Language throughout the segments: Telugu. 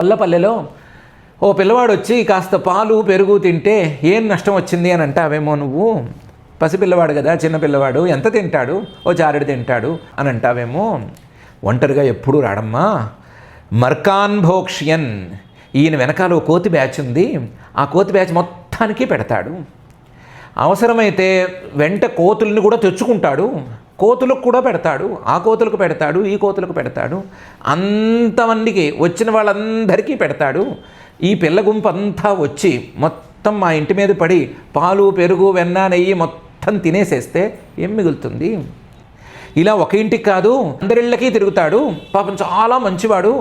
పల్లెలో ఓ పిల్లవాడు వచ్చి కాస్త పాలు పెరుగు తింటే ఏం నష్టం వచ్చింది అని అంటావేమో నువ్వు? పసిపిల్లవాడు కదా చిన్న పిల్లవాడు. ఎంత తింటాడు? ఓ చారెడు తింటాడు అని అంటావేమో? ఒంటరిగా ఎప్పుడూ రాడమ్మా. మర్కాన్ భోక్ష్యన్. ఈయన వెనకాల ఓ కోతి బ్యాచ్ ఉంది. ఆ కోతి బ్యాచ్ మొత్తానికి పెడతాడు. అవసరమైతే వెంట కోతుల్ని కూడా తెచ్చుకుంటాడు. కోతులకు కూడా పెడతాడు ఆ కోతులకు పెడతాడు ఈ కోతులకు పెడతాడు. అంతమందికి వచ్చిన వాళ్ళందరికీ పెడతాడు. ఈ పిల్ల గుంపు అంతా వచ్చి మొత్తం మా ఇంటి మీద పడి పాలు పెరుగు వెన్న నెయ్యి మొత్తం తినేసేస్తే ఏం మిగులుతుంది? ఇలా ఒక ఇంటికి కాదు అందరిళ్ళకి తిరుగుతాడు. పాపం చాలా మంచివాడు.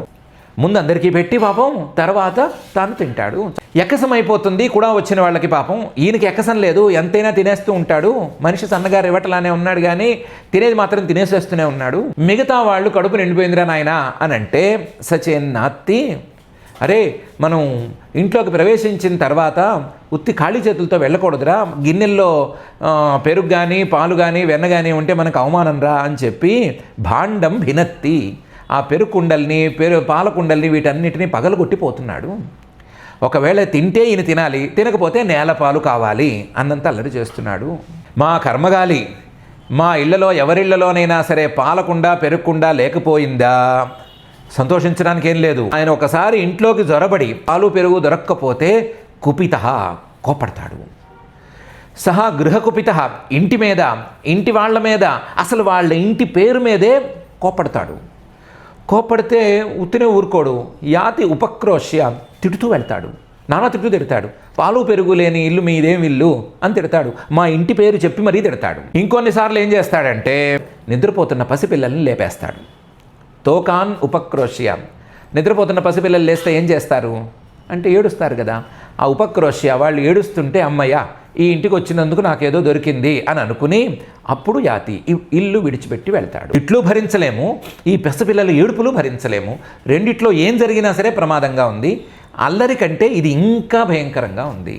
ముందు అందరికీ పెట్టి పాపం తర్వాత తాను తింటాడు. ఎక్కసం అయిపోతుంది కూడా వచ్చిన వాళ్ళకి పాపం. ఈయనకి ఎక్కసం లేదు. ఎంతైనా తినేస్తూ ఉంటాడు. మనిషి సన్నగా రివటలానే ఉన్నాడు కానీ తినేది మాత్రం తినేసేస్తూనే ఉన్నాడు. మిగతా వాళ్ళు కడుపు నిండిపోయిందిరా నాయన అని అంటే సచేన్ నాత్తి అరే మనం ఇంట్లోకి ప్రవేశించిన తర్వాత ఉత్తి ఖాళీ చేతులతో వెళ్ళకూడదురా. గిన్నెల్లో పెరుగు కానీ పాలు కానీ వెన్న కానీ ఉంటే మనకు అవమానం రా అని చెప్పి భాండం భినత్తి ఆ పెరుగు కుండల్ని పెరు పాల కుండల్ని వీటన్నిటిని పగలగొట్టిపోతున్నాడు. ఒకవేళ తింటే ఈయన తినాలి తినకపోతే నేల పాలు కావాలి అన్నంత అల్లరి చేస్తున్నాడు. మా కర్మగాలి మా ఇళ్ళలో ఎవరిళ్ళలోనైనా సరే పాలకుండా పెరగకుండా లేకపోయిందా? సంతోషించడానికి ఏం లేదు. ఆయన ఒకసారి ఇంట్లోకి జొరబడి పాలు పెరుగు దొరక్కపోతే కుపిత కోపడతాడు. సహా గృహకుపిత ఇంటి మీద ఇంటి వాళ్ళ మీద అసలు వాళ్ళ ఇంటి పేరు మీదే కోపడతాడు. కోపడితే ఉత్తినే ఊరుకోడు. యాతి ఉపక్రోష్య తిడుతూ వెళ్తాడు. నానా తిట్టు తిడతాడు. పాలు పెరుగు లేని ఇల్లు మీదేం ఇల్లు? అని తిడతాడు. మా ఇంటి పేరు చెప్పి మరీ తిడతాడు. ఇంకొన్నిసార్లు ఏం చేస్తాడంటే నిద్రపోతున్న పసిపిల్లల్ని లేపేస్తాడు. తోకాన్ ఉపక్రోషియా నిద్రపోతున్న పసిపిల్లలు లేస్తే ఏం చేస్తారు? అంటే ఏడుస్తారు కదా. ఆ ఉపక్రోష్య వాళ్ళు ఏడుస్తుంటే అమ్మయ్య ఈ ఇంటికి వచ్చినందుకు నాకేదో దొరికింది అని అనుకుని అప్పుడు యాతి ఇల్లు విడిచిపెట్టి వెళ్తాడు. ఇట్లు భరించలేము ఈ పసిపిల్లల ఏడుపులు భరించలేము. రెండిట్లో ఏం జరిగినా సరే ప్రమాదంగా ఉంది. అల్లరి కంటే ఇది ఇంకా భయంకరంగా ఉంది.